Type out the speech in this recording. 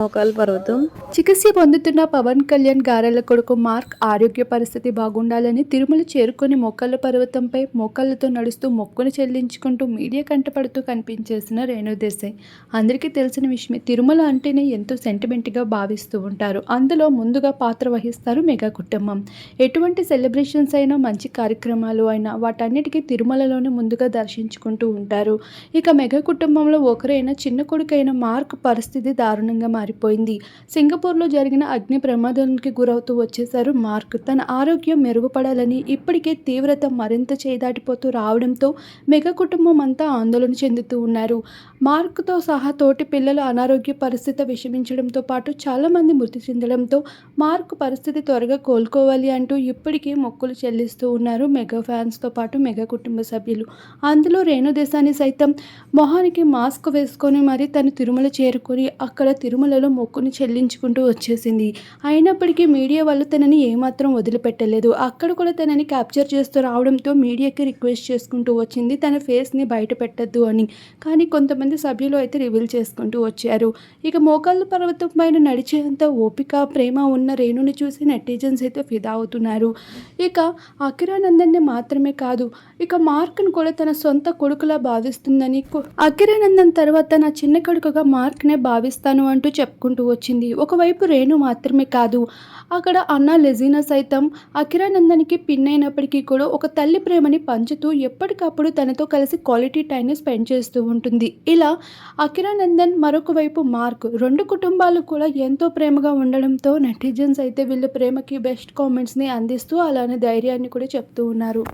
మోకాలు పర్వతం. చికిత్స పొందుతున్న పవన్ కళ్యాణ్ గారెల కొడుకు మార్క్ ఆరోగ్య పరిస్థితి బాగుండాలని తిరుమల చేరుకుని మొక్కల పర్వతంపై మోకాళ్ళతో నడుస్తూ మొక్కును చెల్లించుకుంటూ మీడియా కంటపడుతూ కనిపించేసిన రేణు దేశాయ్. అందరికీ తెలిసిన విషయమే తిరుమల అంటేనే ఎంతో సెంటిమెంట్గా భావిస్తూ ఉంటారు. అందులో ముందుగా పాత్ర వహిస్తారు మెగా కుటుంబం. ఎటువంటి సెలబ్రేషన్స్ అయినా మంచి కార్యక్రమాలు అయినా వాటన్నిటికీ తిరుమలలోనే ముందుగా దర్శించుకుంటూ ఉంటారు. ఇక మెగా కుటుంబంలో ఒకరైన చిన్న కొడుకైన మార్క్ పరిస్థితి దారుణంగా మారిపోయింది. సింగపూర్లో జరిగిన అగ్ని ప్రమాదానికి గురవుతూ వచ్చేశారు మార్క్. తన ఆరోగ్యం మెరుగుపడాలని ఇప్పటికే తీవ్రత మరింత చేదాటిపోతూ రావడంతో మెగా కుటుంబం అంతా ఆందోళన చెందుతూ ఉన్నారు. మార్క్తో సహా తోటి పిల్లల అనారోగ్య పరిస్థితి విషమించడంతో పాటు చాలామంది మృతి చెందడంతో మార్క్ పరిస్థితి త్వరగా కోలుకోవాలి అంటూ ఇప్పటికే మొక్కులు చెల్లిస్తూ ఉన్నారు మెగా ఫ్యాన్స్తో పాటు మెగా కుటుంబ సభ్యులు. అందులో రేణుదేశాన్ని సైతం మొహానికి మాస్క్ వేసుకొని మరి తను తిరుమల చేరుకొని అక్కడ తిరుమలలో మొక్కుని చెల్లించుకుంటూ వచ్చేసింది. అయినప్పటికీ మీడియా వాళ్ళు తనని ఏమాత్రం వదిలిపెట్టలేదు. అక్కడ కూడా తనని క్యాప్చర్ చేస్తూ రావడంతో మీడియాకి రిక్వెస్ట్ చేసుకుంటూ వచ్చింది. తన ఫేస్ని బయట పెట్టద్దు అని. కానీ కొంతమంది సభ్యులు అయితే రివీల్ చేసుకుంటూ వచ్చారు. ఇక మోకాళ్ళ పర్వతం పైన నడిచేంత ఓపిక ప్రేమ ఉన్న రేణుని చూసి నెటిజన్స్ అయితే ఫిదా అవుతున్నారు. ఇక అకిరానందన్ని మాత్రమే కాదు ఇక మార్క్ను కూడా తన సొంత కొడుకులా భావిస్తుందని కు- అకిరానందన్ తర్వాత నా చిన్న కొడుకుగా మార్క్నే భావిస్తాను అంటూ చెప్పుకుంటూ వచ్చింది. ఒకవైపు రేణు మాత్రమే కాదు అక్కడ అన్న లెజీనా సైతం అఖిరానందనికి పిన్ అయినప్పటికీ కూడా ఒక తల్లి ప్రేమని పంచుతూ ఎప్పటికప్పుడు తనతో కలిసి క్వాలిటీ టైంని స్పెండ్ చేస్తూ ఉంటుంది. ఇలా అఖిరానందన్ మరొక వైపు మార్క్ రెండు కుటుంబాలు కూడా ఎంతో ప్రేమగా ఉండడంతో నెటిజన్స్ అయితే వీళ్ళ ప్రేమకి బెస్ట్ కామెంట్స్ని అందిస్తూ అలానే ధైర్యాన్ని కూడా చెప్తూ ఉన్నారు.